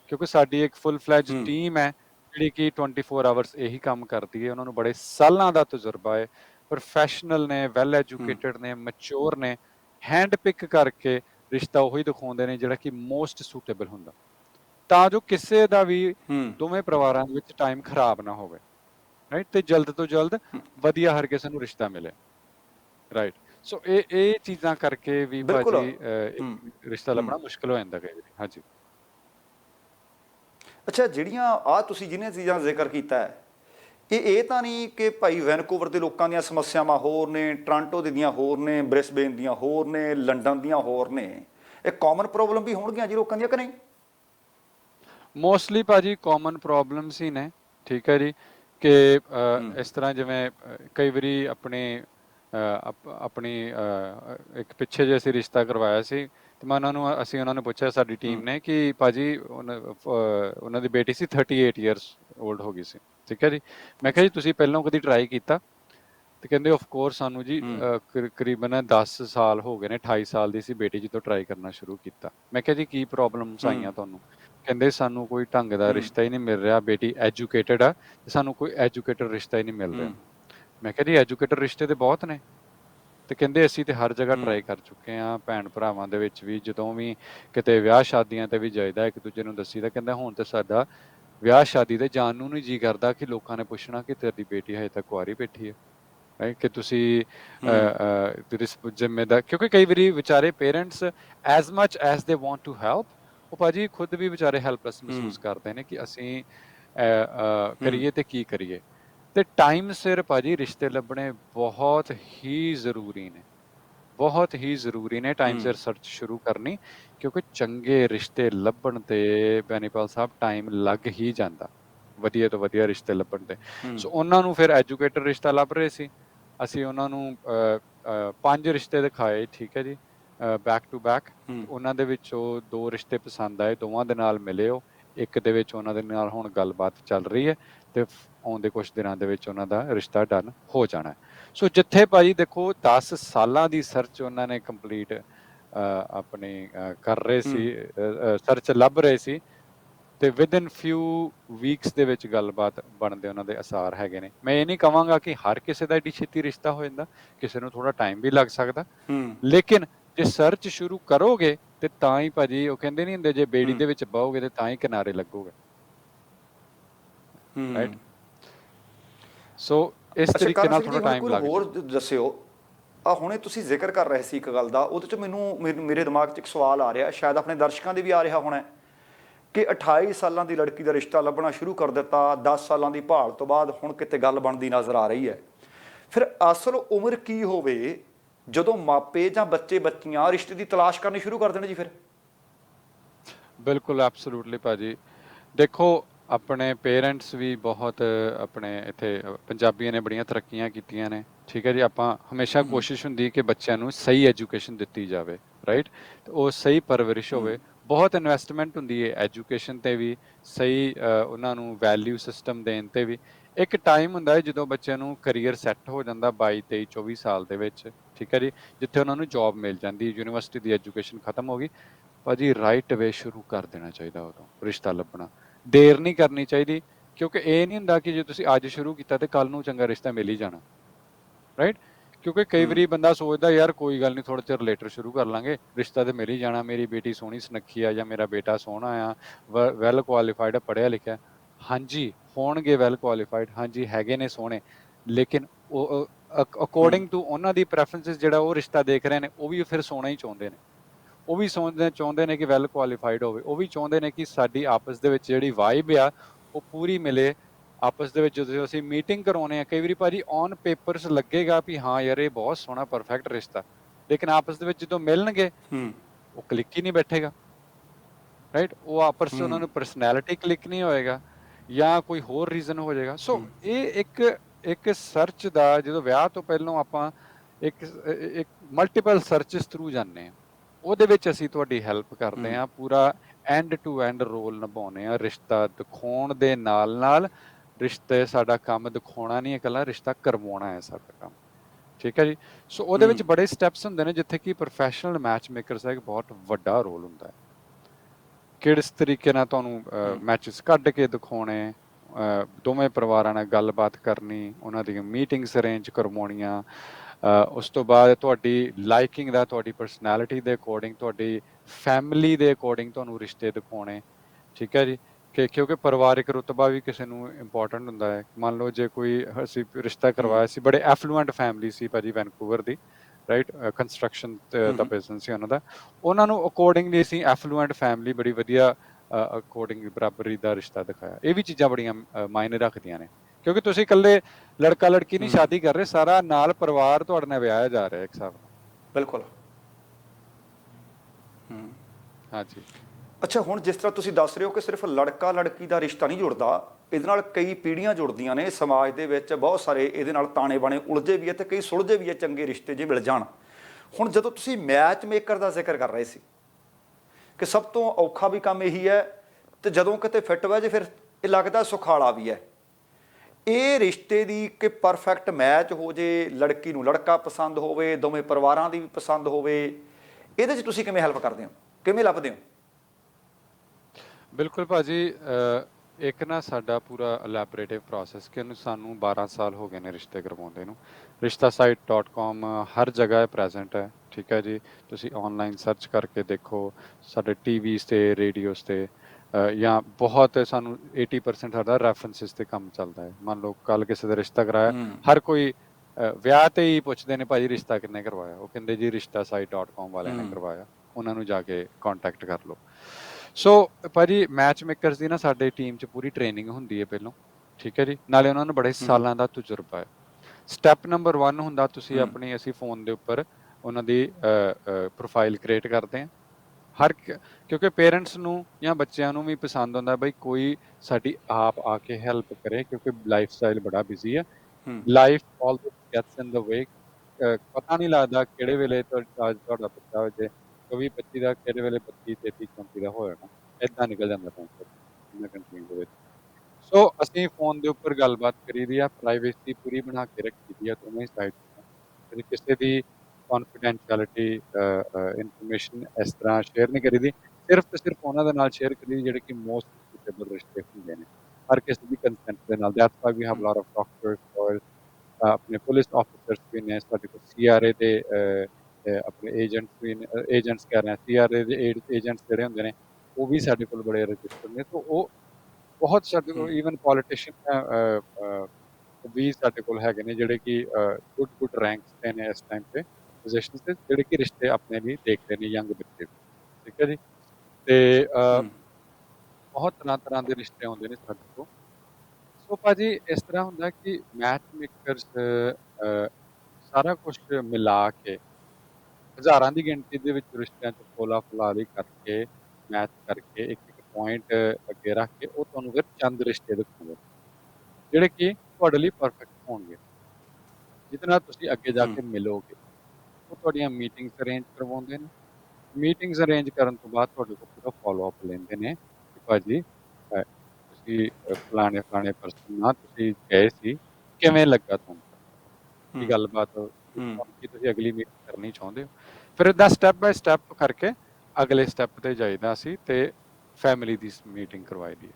ਕਿਉਂਕਿ ਸਾਡੀ ਇੱਕ ਫੁੱਲ ਫਲੈਜ। ਟੀਮ ਹੈ ਜਿਹੜੀ ਕਿ 24 ਆਵਰਸ ਇਹੀ ਕੰਮ ਕਰਦੀ ਹੈ। ਉਹਨਾਂ ਨੂੰ ਬੜੇ ਸਾਲਾਂ ਦਾ ਤਜਰਬਾ ਹੈ। ਪ੍ਰੋਫੈਸ਼ਨਲ ਨੇ ਵੈਲ ਐਜੂਕੇਟਡ ਨੇ ਮੈਚੁਰ ਨੇ। ਹੈਂਡ ਪਿਕ ਕਰਕੇ ਰਿਸ਼ਤਾ ਉਹੀ ਦਿਖਾਉਂਦੇ ਨੇ ਜਿਹੜਾ ਕਿ ਮੋਸਟ ਸੂਟੇਬਲ ਹੁੰਦਾ। ਤਾਂ ਜੋ ਕਿਸੇ ਦਾ ਵੀ ਦੋਵੇਂ ਪਰਿਵਾਰਾਂ ਦੇ ਵਿੱਚ ਟਾਈਮ ਖਰਾਬ ਨਾ ਹੋਵੇ। ਰਾਈਟ ਤੇ ਜਲਦ ਤੋਂ ਜਲਦ ਵਧੀਆ ਹਰ ਕਿਸੇ ਨੂੰ ਰਿਸ਼ਤਾ ਮਿਲੇ। ਰਾਈਟ ਸੋ ਇਹ ਇਹ ਚੀਜ਼ਾਂ ਕਰਕੇ ਵੀ। ਭਾਜੀ। ਰਿਸ਼ਤਾ ਲੱਭਣਾ ਮੁਸ਼ਕਲ ਹੋ ਜਾਂਦਾ ਕਈ ਵਾਰੀ। ਹਾਂਜੀ। ਅੱਛਾ ਜਿਹੜੀਆਂ ਆ ਤੁਸੀਂ ਜਿਹਨੇ ਚੀਜ਼ਾਂ ਜ਼ਿਕਰ ਕੀਤਾ ਹੈ ਇਹ ਇਹ ਤਾਂ ਨਹੀਂ ਕਿ ਭਾਈ ਵੈਨਕੂਵਰ ਦੇ ਲੋਕਾਂ ਦੀਆਂ ਸਮੱਸਿਆਵਾਂ ਹੋਰ ਨੇ ਟ੍ਰਾਂਟੋ ਦੇ ਦੀਆਂ ਹੋਰ ਨੇ ਬ੍ਰਿਸਬੇਨ ਦੀਆਂ ਹੋਰ ਨੇ ਲੰਡਨ ਦੀਆਂ ਹੋਰ ਨੇ ਇਹ ਕਾਮਨ ਪ੍ਰੋਬਲਮ ਵੀ ਹੋਣਗੀਆਂ ਜੀ ਲੋਕਾਂ ਦੀਆਂ ਕਿ ਨਹੀਂ ਮੋਸਟਲੀ ਭਾਜੀ ਕਾਮਨ ਪ੍ਰੋਬਲਮਸ ਹੀ ਨੇ ਠੀਕ ਹੈ ਜੀ ਕਿ। ਇਸ ਤਰ੍ਹਾਂ ਜਿਵੇਂ ਕਈ ਵਾਰੀ ਆਪਣੇ ਆਪਣੀ ਇੱਕ ਪਿੱਛੇ ਜੇ ਅਸੀਂ ਰਿਸ਼ਤਾ ਕਰਵਾਇਆ ਸੀ ਤੇ ਮੈਂ ਉਹਨਾਂ ਨੂੰ ਅਸੀਂ ਉਹਨਾਂ ਨੂੰ ਪੁੱਛਿਆ ਸਾਡੀ ਟੀਮ। ਨੇ ਕਿ ਭਾਜੀ ਉਹਨਾਂ ਦੀ ਬੇਟੀ ਸੀ 38 ਇਅਰਸ 올ਡ ਹੋ ਗਈ ਸੀ ਠੀਕ ਹੈ ਜੀ ਮੈਂ ਕਿਹਾ ਜੀ ਤੁਸੀਂ ਪਹਿਲਾਂ ਕਦੀ ਟਰਾਈ ਕੀਤਾ ਤੇ ਕਹਿੰਦੇ ਆਫ ਕੋਰਸ ਸਾਨੂੰ ਜੀ ਕਰੀਬਨ 10 ਸਾਲ ਹੋ ਗਏ ਨੇ 28 ਸਾਲ ਦੀ ਸੀ ਬੇਟੀ ਜਦੋਂ ਟਰਾਈ ਕਰਨਾ ਸ਼ੁਰੂ ਕੀਤਾ ਮੈਂ ਕਿਹਾ ਜੀ ਕੀ ਪ੍ਰੋਬਲਮਸ। ਆਈਆਂ ਤੁਹਾਨੂੰ ਕਹਿੰਦੇ ਸਾਨੂੰ ਕੋਈ ਢੰਗ ਦਾ। ਰਿਸ਼ਤਾ ਹੀ ਨਹੀਂ ਮਿਲ ਰਿਹਾ ਬੇਟੀ ਐਜੂਕੇਟਡ ਆ ਤੇ ਸਾਨੂੰ ਕੋਈ ਐਜੂਕੇਟਡ ਰਿਸ਼ਤਾ ਹੀ ਨਹੀਂ ਮਿਲ ਰਿਹਾ। ਮੈਂ ਕਿਹਾ ਜੀ ਐਜੂਕੇਟਡ ਰਿਸ਼ਤੇ ਤੇ ਬਹੁਤ ਨੇ ਤੇ ਕਹਿੰਦੇ ਅਸੀਂ ਤੇ ਹਰ ਜਗ੍ਹਾ। ਟਰਾਈ ਕਰ ਚੁੱਕੇ ਆ ਭੈਣ ਭਰਾਵਾਂ ਦੇ ਵਿੱਚ ਵੀ ਜਦੋਂ ਵੀ ਕਿਤੇ ਵਿਆਹ ਸ਼ਾਦੀਆਂ ਤੇ ਵੀ ਜਾਈਦਾ ਇੱਕ ਦੂਜੇ ਨੂੰ ਦੱਸੀਦਾ ਕਹਿੰਦਾ ਹੁਣ ਤੇ ਸਾਡਾ ਵਿਆਹ ਸ਼ਾਦੀ ਤੇ ਜਾਣ ਨੂੰ ਨਹੀਂ ਜੀ ਕਰਦਾ ਕਿ ਲੋਕਾਂ ਨੇ ਪੁੱਛਣਾ ਕਿ ਤੇਰੀ ਬੇਟੀ ਹਜੇ ਤੱਕ ਕੁਆਰੀ ਬੈਠੀ ਹੈ ਕਿ ਤੁਸੀਂ। ਤੇਰੀ ਜ਼ਿੰਮੇਦਾਰ ਕਿਉਂਕਿ ਕਈ ਵਾਰੀ ਵਿਚਾਰੇ parents as much as they want to help ਉਹ ਭਾਜੀ ਖੁਦ ਵੀ ਵਿਚਾਰੇ ਹੈਲਪਲੈਸ ਮਹਿਸੂਸ। ਕਰਦੇ ਨੇ ਕਿ ਅਸੀਂ ਕਰੀਏ ਤੇ ਕੀ ਕਰੀਏ ਤੇ ਟਾਈਮ ਸਿਰ ਭਾਜੀ ਰਿਸ਼ਤੇ ਲੱਭਣੇ ਬਹੁਤ ਹੀ ਜ਼ਰੂਰੀ ਨੇ ਬਹੁਤ ਹੀ ਜ਼ਰੂਰੀ ਨੇ ਟਾਈਮ। ਸਿਰ ਸਰਚ ਸ਼ੁਰੂ ਕਰਨੀ ਕਿਉਂਕਿ ਚੰਗੇ ਰਿਸ਼ਤੇ ਲੱਭਣ ਤੇ ਬੈਨੀਪਾਲ ਸਾਹਿਬ ਟਾਈਮ ਲੱਗ ਹੀ ਜਾਂਦਾ। ਵਧੀਆ ਤੋਂ ਵਧੀਆ ਰਿਸ਼ਤੇ ਲੱਭਣ ਤੇ। ਸੋ ਉਹਨਾਂ ਨੂੰ ਫਿਰ ਐਜੂਕੇਟਡ ਰਿਸ਼ਤਾ ਲੱਭ ਰਹੇ ਸੀ। ਅਸੀਂ ਉਹਨਾਂ ਨੂੰ ਪੰਜ ਰਿਸ਼ਤੇ ਦਿਖਾਏ ਠੀਕ ਹੈ ਜੀ ਬੈਕ ਟੂ ਬੈਕ। ਉਹਨਾਂ ਦੇ ਵਿੱਚੋਂ ਦੋ ਰਿਸ਼ਤੇ ਪਸੰਦ ਆਏ ਦੋਵਾਂ ਦੇ ਨਾਲ ਮਿਲੇ ਉਹ। ਇੱਕ ਦੇ ਵਿੱਚ ਉਹਨਾਂ ਦੇ ਨਾਲ ਹੁਣ ਗੱਲਬਾਤ ਚੱਲ ਰਹੀ ਹੈ ਤੇ ਆਉਂਦੇ ਕੁਝ ਦਿਨਾਂ ਦੇ ਵਿੱਚ ਉਹਨਾਂ ਦਾ ਰਿਸ਼ਤਾ ਡਨ ਹੋ ਜਾਣਾ ਸੋ ਜਿੱਥੇ ਭਾਜੀ ਦੇਖੋ 10 ਸਾਲਾਂ ਦੀ ਸਰਚ ਉਹਨਾਂ ਨੇ ਕੰਪਲੀਟ ਆਪਣੀ ਕਰ ਰਹੇ ਸੀ ਸਰਚ ਲੱਭ ਰਹੇ ਸੀ ਤੇ ਵਿਦ ਇਨ ਫਿਊ ਵੀਕਸ ਦੇ ਵਿੱਚ ਗੱਲਬਾਤ ਬਣਦੇ ਉਹਨਾਂ ਦੇ ਅਸਾਰ ਹੈਗੇ ਨੇ। ਮੈਂ ਇਹ ਨਹੀਂ ਕਹਾਂਗਾ ਕਿ ਹਰ ਕਿਸੇ ਦਾ ਏਡੀ ਛੇਤੀ ਰਿਸ਼ਤਾ ਹੋ ਜਾਂਦਾ ਕਿਸੇ ਨੂੰ ਥੋੜਾ ਟਾਈਮ ਵੀ ਲੱਗ ਸਕਦਾ। ਲੇਕਿਨ ਜੇ ਸਰਚ ਸ਼ੁਰੂ ਕਰੋਗੇ ਤੇ ਤਾਂ ਹੀ ਭਾਜੀ ਉਹ ਕਹਿੰਦੇ ਨਹੀਂ ਹੁੰਦੇ ਜੇ ਬੇੜੀ। ਦੇ ਵਿੱਚ ਬਾਹੋਗੇ ਤੇ ਤਾਂ ਹੀ ਕਿਨਾਰੇ ਲੱਗੋਗੇ। ਰਾਈਟ ਸੋ ਇਸ ਤਰੀਕੇ ਨਾਲ ਥੋੜਾ ਟਾਈਮ ਕੋਈ ਲੱਗ ਹੋਰ ਦੱਸਿਓ। ਆ ਹੁਣੇ ਤੁਸੀਂ ਜ਼ਿਕਰ ਕਰ ਰਹੇ ਸੀ ਇੱਕ ਗੱਲ ਦਾ, ਉਹਦੇ ਚ ਮੈਨੂੰ ਮੇਰੇ ਮੇਰੇ ਦਿਮਾਗ 'ਚ ਇੱਕ ਸਵਾਲ ਆ ਰਿਹਾ, ਸ਼ਾਇਦ ਆਪਣੇ ਦਰਸ਼ਕਾਂ ਦੇ ਵੀ ਆ ਰਿਹਾ ਹੋਣਾ ਕਿ 28 ਸਾਲਾਂ ਦੀ ਲੜਕੀ ਦਾ ਰਿਸ਼ਤਾ ਲੱਭਣਾ ਸ਼ੁਰੂ ਕਰ ਦਿੱਤਾ 10 ਸਾਲਾਂ ਦੀ ਭਾਲ ਤੋਂ ਬਾਅਦ ਹੁਣ ਕਿਤੇ ਗੱਲ ਬਣਦੀ ਨਜ਼ਰ ਆ ਰਹੀ ਹੈ। ਫਿਰ ਅਸਲ ਉਮਰ ਕੀ ਹੋਵੇ ਜਦੋਂ ਮਾਪੇ ਜਾਂ ਬੱਚੇ ਬੱਚੀਆਂ ਰਿਸ਼ਤੇ ਦੀ ਤਲਾਸ਼ ਕਰਨੀ ਸ਼ੁਰੂ ਕਰ ਦੇਣ ਜੀ ਫਿਰ? ਬਿਲਕੁਲ ਐਬਸੋਲੂਟਲੀ ਭਾਜੀ। ਦੇਖੋ, ਆਪਣੇ ਪੇਰੈਂਟਸ ਵੀ ਬਹੁਤ ਆਪਣੇ ਇੱਥੇ ਪੰਜਾਬੀਆਂ ਨੇ ਬੜੀਆਂ ਤਰੱਕੀਆਂ ਕੀਤੀਆਂ ਨੇ। ਠੀਕ ਹੈ ਜੀ ਆਪਾਂ ਹਮੇਸ਼ਾ ਹਮ। ਕੋਸ਼ਿਸ਼ ਹੁੰਦੀ ਹੈ ਕਿ ਬੱਚਿਆਂ ਨੂੰ ਸਹੀ ਐਜੂਕੇਸ਼ਨ ਦਿੱਤੀ ਜਾਵੇ ਰਾਈਟ ਉਹ ਸਹੀ ਪਰਵਰਿਸ਼ ਹੋਵੇ। ਬਹੁਤ ਇਨਵੈਸਟਮੈਂਟ ਹੁੰਦੀ ਹੈ ਐਜੂਕੇਸ਼ਨ ਤੇ ਵੀ ਸਹੀ ਉਹਨਾਂ ਨੂੰ ਵੈਲਿਊ ਸਿਸਟਮ ਦੇਣ ਤੇ ਵੀ। ਇੱਕ ਟਾਈਮ ਹੁੰਦਾ ਹੈ ਜਦੋਂ ਬੱਚਿਆਂ ਨੂੰ ਕੈਰੀਅਰ ਸੈੱਟ ਹੋ ਜਾਂਦਾ 22 23 24 ਸਾਲ ਦੇ ਵਿੱਚ ਠੀਕ ਹੈ ਜੀ? ਜਿੱਥੇ ਉਹਨਾਂ ਨੂੰ ਜੌਬ ਮਿਲ ਜਾਂਦੀ ਯੂਨੀਵਰਸਿਟੀ ਦੀ ਐਜੂਕੇਸ਼ਨ ਖਤਮ ਹੋ ਗਈ। ਭਾਜੀ ਰਾਈਟ ਵੇ ਸ਼ੁਰੂ ਕਰ ਦੇਣਾ ਚਾਹੀਦਾ ਉਦੋਂ ਰਿਸ਼ਤਾ ਲੱਭਣਾ। ਦੇਰ ਨਹੀਂ ਕਰਨੀ ਚਾਹੀਦੀ ਕਿਉਂਕਿ ਇਹ ਨਹੀਂ ਹੁੰਦਾ ਕਿ ਜੇ ਤੁਸੀਂ ਅੱਜ ਸ਼ੁਰੂ ਕੀਤਾ ਤੇ ਕੱਲ ਨੂੰ ਚੰਗਾ ਰਿਸ਼ਤਾ ਮਿਲ ਹੀ ਜਾਣਾ। ਰਾਈਟ ਕਿਉਂਕਿ ਕਈ ਵਾਰੀ ਬੰਦਾ ਸੋਚਦਾ ਯਾਰ ਕੋਈ ਗੱਲ ਨਹੀਂ ਥੋੜਾ ਚਿਰ ਲੇਟਰ ਸ਼ੁਰੂ ਕਰ ਲਾਂਗੇ। ਰਿਸ਼ਤਾ ਤੇ ਮਿਲ ਹੀ ਜਾਣਾ ਮੇਰੀ ਬੇਟੀ ਸੋਹਣੀ ਸੁਨੱਖੀ ਆ ਜਾਂ ਮੇਰਾ ਬੇਟਾ ਸੋਹਣਾ ਆ ਵੈਲ ਕੁਆਲੀਫਾਈਡ ਆ ਪੜ੍ਹਿਆ ਲਿਖਿਆ ਹਾਂਜੀ ਹੋਣਗੇ ਵੈਲ ਕੁਆਲੀਫਾਈਡ ਹਾਂਜੀ ਹੈਗੇ ਨੇ ਸੋਹਣੇ। ਲੇਕਿਨ ਉਹ ਅਕੋਰਡਿੰਗ ਟੂ ਉਹਨਾਂ ਦੀ ਪ੍ਰੈਫਰੈਂਸਸ ਜਿਹੜਾ ਉਹ ਰਿਸ਼ਤਾ ਦੇਖ ਰਹੇ ਨੇ ਉਹ ਵੀ ਫਿਰ ਸੋਹਣਾ ਹੀ ਚਾਹੁੰਦੇ ਨੇ। ਉਹ ਵੀ ਸੋਚਦੇ ਚਾਹੁੰਦੇ ਨੇ ਕਿ ਵੈਲ ਕੁਆਲੀਫਾਈਡ ਹੋਵੇ। ਉਹ ਵੀ ਚਾਹੁੰਦੇ ਨੇ ਕਿ ਸਾਡੀ ਆਪਸ ਦੇ ਵਿੱਚ ਜਿਹੜੀ ਵਾਈਬ ਆ ਉਹ ਪੂਰੀ ਮਿਲੇ ਆਪਸ ਦੇ ਵਿੱਚ ਜਦੋਂ ਅਸੀਂ ਮੀਟਿੰਗ ਕਰਾਉਨੇ ਆ ਕਈ ਵਾਰੀ ਭਾਜੀ ਔਨ ਪੇਪਰਸ ਲੱਗੇਗਾ ਵੀ ਹਾਂ ਯਾਰ ਇਹ ਬਹੁਤ ਸੋਹਣਾ ਪਰਫੈਕਟ ਰਿਸ਼ਤਾ ਲੇਕਿਨ ਆਪਸ ਦੇ ਵਿੱਚ ਜਦੋਂ ਮਿਲਣਗੇ ਹੂੰ ਉਹ ਕਲਿੱਕ ਹੀ ਨਹੀਂ ਬੈਠੇਗਾ ਰਾਈਟ ਉਹ ਆਪਸ ਚ ਉਹਨਾਂ। ਨੂੰ ਪਰਸਨੈਲਿਟੀ ਕਲਿੱਕ ਨਹੀਂ ਹੋਏਗਾ ਜਾਂ ਕੋਈ ਹੋਰ ਰੀਜ਼ਨ ਹੋ ਜਾਏਗਾ ਸੋ। ਇਹ ਇੱਕ ਇੱਕ ਸਰਚ ਦਾ ਜਦੋਂ ਵਿਆਹ ਤੋਂ ਪਹਿਲਾਂ ਆਪਾਂ ਇੱਕ ਇੱਕ ਮਲਟੀਪਲ ਸਰਚਸ ਥਰੂ ਜਾਂਦੇ ਆ ਉਹਦੇ ਵਿੱਚ ਅਸੀਂ ਤੁਹਾਡੀ ਹੈਲਪ ਕਰਦੇ। ਆ ਪੂਰਾ ਐਂਡ ਟੂ ਐਂਡ ਰੋਲ ਨਿਭਾਉਨੇ ਆ ਰਿਸ਼ਤਾ ਦਿਖਾਉਣ ਦੇ ਨਾਲ ਨਾਲ ਰਿਸ਼ਤੇ ਸਾਡਾ ਕੰਮ ਦਿਖਾਉਣਾ ਨਹੀਂ ਹੈ ਇਕੱਲਾ ਰਿਸ਼ਤਾ ਕਰਵਾਉਣਾ ਹੈ ਸਾਡਾ ਕੰਮ। ਠੀਕ ਹੈ ਜੀ? ਸੋ ਉਹਦੇ ਵਿੱਚ। ਬੜੇ ਸਟੈਪਸ ਹੁੰਦੇ ਨੇ ਜਿੱਥੇ ਕਿ ਪ੍ਰੋਫੈਸ਼ਨਲ ਮੈਚ ਮੇਕਰਸ ਦਾ ਇੱਕ ਬਹੁਤ ਵੱਡਾ ਰੋਲ ਹੁੰਦਾ ਹੈ। ਕਿਸ ਤਰੀਕੇ ਨਾਲ ਤੁਹਾਨੂੰ। ਮੈਚਸ ਕੱਢ ਕੇ ਦਿਖਾਉਣੇ ਦੋਵੇਂ ਪਰਿਵਾਰਾਂ ਨਾਲ ਗੱਲਬਾਤ ਕਰਨੀ ਉਹਨਾਂ ਦੀਆਂ ਮੀਟਿੰਗਸ ਅਰੇਂਜ ਕਰਵਾਉਣੀਆਂ ਉਸ ਤੋਂ ਬਾਅਦ ਤੁਹਾਡੀ ਲਾਈਕਿੰਗ ਦਾ ਤੁਹਾਡੀ ਪਰਸਨੈਲਿਟੀ ਦੇ ਅਕੋਰਡਿੰਗ ਤੁਹਾਡੀ ਫੈਮਿਲੀ ਦੇ ਅਕੋਰਡਿੰਗ ਤੁਹਾਨੂੰ ਰਿਸ਼ਤੇ ਦਿਖਾਉਣੇ। ਠੀਕ ਹੈ ਜੀ? ਕਿ ਕਿਉਂਕਿ ਪਰਿਵਾਰਿਕ ਰੁਤਬਾ ਵੀ ਕਿਸੇ ਨੂੰ ਇੰਪੋਰਟੈਂਟ ਹੁੰਦਾ ਹੈ। ਮੰਨ ਲਓ ਜੇ ਕੋਈ ਅਸੀਂ ਰਿਸ਼ਤਾ ਕਰਵਾਇਆ ਸੀ ਬੜੇ ਐਫਲੂਐਂਟ ਫੈਮਿਲੀ ਸੀ ਭਾਜੀ ਵੈਨਕੂਵਰ ਦੀ ਰਾਈਟ ਕੰਸਟਰਕਸ਼ਨ ਦਾ। ਬਿਜ਼ਨਸ ਸੀ ਉਹਨਾਂ ਦਾ। ਉਹਨਾਂ ਨੂੰ ਅਕੋਰਡਿੰਗਲੀ ਅਸੀਂ ਐਫਲੂਐਂਟ ਫੈਮਿਲੀ ਬੜੀ ਵਧੀਆ ਅਕੋਰਡਿੰਗ ਬਰਾਬਰੀ ਦਾ ਰਿਸ਼ਤਾ ਦਿਖਾਇਆ। ਇਹ ਵੀ ਚੀਜ਼ਾਂ ਬੜੀਆਂ ਮਾਇਨੇ ਰੱਖਦੀਆਂ ਨੇ। ਕਿਉਂਕਿ ਤੁਸੀਂ ਇਕੱਲੇ ਲੜਕਾ ਲੜਕੀ ਨਹੀਂ। ਸ਼ਾਦੀ ਕਰ ਰਹੇ ਸਾਰਾ ਨਾਲ ਪਰਿਵਾਰ ਤੁਹਾਡੇ ਨਾਲ ਵਿਆਹਿਆ ਜਾ ਰਿਹਾ ਇੱਕ ਹਿਸਾਬ ਨਾਲ। ਬਿਲਕੁਲ। ਹੂੰ। ਹਾਂਜੀ। ਅੱਛਾ, ਹੁਣ ਜਿਸ ਤਰ੍ਹਾਂ ਤੁਸੀਂ ਦੱਸ ਰਹੇ ਹੋ ਕਿ ਸਿਰਫ ਲੜਕਾ ਲੜਕੀ ਦਾ ਰਿਸ਼ਤਾ ਨਹੀਂ ਜੁੜਦਾ, ਇਹਦੇ ਨਾਲ ਕਈ ਪੀੜ੍ਹੀਆਂ ਜੁੜਦੀਆਂ ਨੇ, ਸਮਾਜ ਦੇ ਵਿੱਚ ਬਹੁਤ ਸਾਰੇ ਇਹਦੇ ਨਾਲ ਤਾਣੇ ਬਾਣੇ ਉਲਝੇ ਵੀ ਹੈ ਤੇ ਕਈ ਸੁਲਝੇ ਵੀ ਹੈ ਚੰਗੇ ਰਿਸ਼ਤੇ ਜੇ ਮਿਲ ਜਾਣ। ਹੁਣ ਜਦੋਂ ਤੁਸੀਂ ਮੈਚ ਮੇਕਰ ਦਾ ਜ਼ਿਕਰ ਕਰ ਰਹੇ ਸੀ, ਕਿ ਸਭ ਤੋਂ ਔਖਾ ਵੀ ਕੰਮ ਇਹੀ ਹੈ ਤੇ ਜਦੋਂ ਕਿਤੇ ਫਿੱਟ ਹੋਇਆ ਜੇ ਫਿਰ ਇਹ ਲੱਗਦਾ ਸੁਖਾਲਾ ਵੀ ਹੈ। ਇਹ ਰਿਸ਼ਤੇ ਦੀ ਕਿ ਪਰਫੈਕਟ ਮੈਚ ਹੋ ਜੇ, ਲੜਕੀ ਨੂੰ ਲੜਕਾ ਪਸੰਦ ਹੋਵੇ, ਦੋਵੇਂ ਪਰਿਵਾਰਾਂ ਦੀ ਵੀ ਪਸੰਦ ਹੋਵੇ, ਇਹਦੇ 'ਚ ਤੁਸੀਂ ਕਿਵੇਂ ਹੈਲਪ ਕਰਦੇ ਹੋ? ਕਿਵੇਂ ਲੱਭਦੇ ਹੋ? ਬਿਲਕੁਲ ਭਾਜੀ ਅ, ਇੱਕ ਨਾ ਸਾਡਾ ਪੂਰਾ ਐਲੈਬੋਰੇਟਿਵ ਪ੍ਰੋਸੈਸ ਕਿ ਇਹਨੂੰ ਸਾਨੂੰ 12 ਸਾਲ ਹੋ ਗਏ ਨੇ ਰਿਸ਼ਤੇ ਕਰਵਾਉਂਦੇ ਨੂੰ। ristasite.com ਹਰ ਜਗ੍ਹਾ ਪ੍ਰੈਜ਼ੈਂਟ ਹੈ ਠੀਕ ਹੈ ਜੀ? ਤੁਸੀਂ ਆਨਲਾਈਨ ਸਰਚ ਕਰਕੇ ਦੇਖੋ ਸਾਡੇ ਟੀਵੀਜ਼ ਤੇ ਰੇਡੀਓਜ਼ ਤੇ ਅ, ਜਾਂ ਬਹੁਤ ਸਾਨੂੰ 80% ਸਾਡਾ ਰੈਫਰੈਂਸਸ ਤੇ ਕੰਮ ਚੱਲਦਾ ਹੈ। ਮੰਨ ਲਓ ਕੱਲ ਕਿਸੇ ਦਾ ਰਿਸ਼ਤਾ ਕਰਾਇਆ ਹੂੰ। ਹਰ ਕੋਈ ਅ, ਵਿਆਹ ਤੇ ਹੀ ਪੁੱਛਦੇ ਨੇ ਭਾਜੀ ਰਿਸ਼ਤਾ ਕਿੰਨੇ ਕਰਵਾਇਆ? ਉਹ ਕਹਿੰਦੇ ਜੀ ristasite.com ਵਾਲਿਆਂ ਨੇ। ਕਰਵਾਇਆ। ਉਹਨਾਂ ਨੂੰ ਜਾ ਕੇ ਕੰਟੈਕਟ ਕਰ ਲਓ। ਸੋ ਭਾਜੀ ਮੈਚ ਮੇਕਰਸ ਦੀ ਨਾ ਸਾਡੇ ਟੀਮ 'ਚ ਪੂਰੀ ਟ੍ਰੇਨਿੰਗ ਹੁੰਦੀ ਹੈ ਪਹਿਲਾਂ ਠੀਕ ਹੈ ਜੀ? ਨਾਲੇ ਉਹਨਾਂ ਨੂੰ ਬੜੇ ਸਾਲਾਂ ਦਾ ਤਜਰਬਾ ਹੈ। ਸਟੈਪ ਨੰਬਰ 1 ਹੁੰਦਾ ਤੁਸੀਂ। ਆਪਣੀ ਅਸੀਂ ਫੋਨ ਦੇ ਉੱਪਰ ਉਹਨਾਂ ਦੀ ਪ੍ਰੋਫਾਈਲ ਕ੍ਰੀਏਟ ਕਰਦੇ ਹਾਂ। ਹਰ ਕਿਉਂਕਿ ਪੇਰੈਂਟਸ ਨੂੰ ਜਾਂ ਬੱਚਿਆਂ ਨੂੰ ਵੀ ਪਸੰਦ ਹੁੰਦਾ ਬਈ ਕੋਈ ਸਾਡੀ ਆਪ ਆ ਕੇ ਹੈਲਪ ਕਰੇ ਕਿਉਂਕਿ ਲਾਈਫ ਸਟਾਈਲ ਬੜਾ ਬਿਜ਼ੀ ਹੈ। Life always gets in the way ਪਤਾ ਨਹੀਂ ਲੱਗਦਾ ਕਿਹੜੇ ਵੇਲੇ ਤੁਹਾਡਾ ਬੱਚਾ ਹੋ ਜੇ 24 25 ਦਾ ਕਿਹੜੇ ਵੇਲੇ 25 33 34 ਦਾ ਹੋ ਜਾਣਾ ਇਦਾਂ ਨਿਕਲ ਜਾਂਦਾ ਟਾਈਮ ਇਹਨਾਂ ਕੰਟਰੀਆਂ ਦੇ ਵਿੱਚ। ਸੋ ਅਸੀਂ ਫੋਨ ਦੇ ਉੱਪਰ ਗੱਲਬਾਤ ਕਰੀ ਦੀ ਆ ਪ੍ਰਾਈਵੇਸੀ ਪੂਰੀ ਬਣਾ ਕੇ ਰੱਖੀ ਦੀ ਆ ਦੋਵੇਂ ਸਾਈਡ ਤੇ। ਕਿਸੇ ਦੀ ਕੌਨਫੀਡੈਂਸ਼ੀਅਲਿਟੀ ਇਨਫੋਰਮੇਸ਼ਨ ਇਸ ਤਰ੍ਹਾਂ ਸ਼ੇਅਰ ਨਹੀਂ ਕਰੀਦੀ ਸਿਰਫ ਤੇ ਸਿਰਫ ਉਹਨਾਂ ਦੇ ਨਾਲ ਸ਼ੇਅਰ ਕਰੀ ਜਿਹੜੇ ਕਿ ਮੋਸਟ ਸੁਟੇਬਲ ਰਿਸ਼ਤੇ ਹੁੰਦੇ ਨੇ। ਹਰ ਕਿਸੇ ਦੀ ਕੰਸੈਂਟ ਦੇ ਨਾਲ that's why we have lot of doctors lawyers ਆਪਣੇ ਪੁਲਿਸ ਆਫੀਸਰਸ ਵੀ ਨੇ ਸਾਡੇ ਕੋਲ ਸੀਆਰਏ ਦੇ ਅਹ, ਅਹ, ਆਪਣੇ ਏਜੰਟਸ ਵੀ ਏਜੰਟਸ ਕਹਿ ਰਹੇ ਸੀਆਰਏ ਦੇ ਏਜੰਟਸ ਜਿਹੜੇ ਹੁੰਦੇ ਨੇ ਉਹ ਵੀ ਸਾਡੇ ਕੋਲ ਬੜੇ ਰਜਿਸਟਰ ਨੇ ਤੋਂ ਉਹ ਬਹੁਤ ਸਾਡੇ ਕੋਲ। ਈਵਨ ਪੋਲੀਟੀਸ਼ੀਅਨ ਵੀ ਸਾਡੇ ਕੋਲ ਹੈਗੇ ਨੇ ਜਿਹੜੇ ਕਿ ਗੁੱਡ ਗੁੱਡ ਰੈਂਕਸ ਤੇ ਨੇ ਇਸ ਟਾਈਮ ਤੇ ਪੋਜੀਸ਼ਨਸ ਤੇ ਜਿਹੜੇ ਕਿ ਰਿਸ਼ਤੇ ਆਪਣੇ ਲਈ ਦੇਖਦੇ ਨੇ ਯੰਗ ਬੱਚੇ ਠੀਕ ਹੈ ਜੀ ਤੇ। ਬਹੁਤ ਤਰ੍ਹਾਂ ਤਰ੍ਹਾਂ ਦੇ ਰਿਸ਼ਤੇ ਆਉਂਦੇ ਨੇ ਸਾਡੇ ਕੋਲ ਸੋ ਭਾਜੀ ਇਸ ਤਰ੍ਹਾਂ ਹੁੰਦਾ ਕਿ ਮੈਚ ਮੇਕਰਸ ਸਾਰਾ ਕੁਝ ਮਿਲਾ ਕੇ ਹਜ਼ਾਰਾਂ ਦੀ ਗਿਣਤੀ ਦੇ ਵਿੱਚ ਰਿਸ਼ਤਿਆਂ 'ਚ ਫੋਲਾ ਫਲਾਰੀ ਕਰਕੇ ਮੈਚ ਕਰਕੇ ਇੱਕ ਇੱਕ ਪੁਆਇੰਟ ਅੱਗੇ ਰੱਖ ਕੇ ਉਹ ਤੁਹਾਨੂੰ ਫਿਰ ਚੰਦ ਰਿਸ਼ਤੇ ਦਿਖਾਉਂਦੇ ਜਿਹੜੇ ਕਿ ਤੁਹਾਡੇ ਲਈ ਪਰਫੈਕਟ ਹੋਣਗੇ। ਜਿਹਦੇ ਨਾਲ ਤੁਸੀਂ ਅੱਗੇ ਜਾ ਕੇ ਮਿਲੋਗੇ। ਉਹ ਤੁਹਾਡੀਆਂ ਮੀਟਿੰਗਸ ਅਰੇਂਜ ਕਰਵਾਉਂਦੇ ਨੇ। ਮੀਟਿੰਗਸ ਅਰੇਂਜ ਕਰਨ ਤੋਂ ਬਾਅਦ ਤੁਹਾਡੇ ਕੋਲ ਪੂਰਾ ਫਾਲੋ ਅਪ ਲੈਂਦੇ ਨੇ ਕਿ ਭਾਜੀ ਤੁਸੀਂ ਫਲਾਣੇ ਫਲਾਣੇ ਪਰਸਨ ਨਾਲ ਤੁਸੀਂ ਗਏ ਸੀ। ਕਿਵੇਂ ਲੱਗਾ ਤੁਹਾਨੂੰ। ਕੀ ਗੱਲਬਾਤ। ਕੀ ਤੁਸੀਂ ਅਗਲੀ ਮੀਟਿੰਗ ਕਰਨੀ ਚਾਹੁੰਦੇ ਹੋ। ਫਿਰ ਇਦਾਂ ਸਟੈਪ ਬਾਈ ਸਟੈਪ ਕਰਕੇ ਅਗਲੇ ਸਟੈਪ ਤੇ ਜਾਈਦਾ ਸੀ ਤੇ ਫੈਮਿਲੀ ਦੀ ਮੀਟਿੰਗ ਕਰਵਾਈ ਦੀ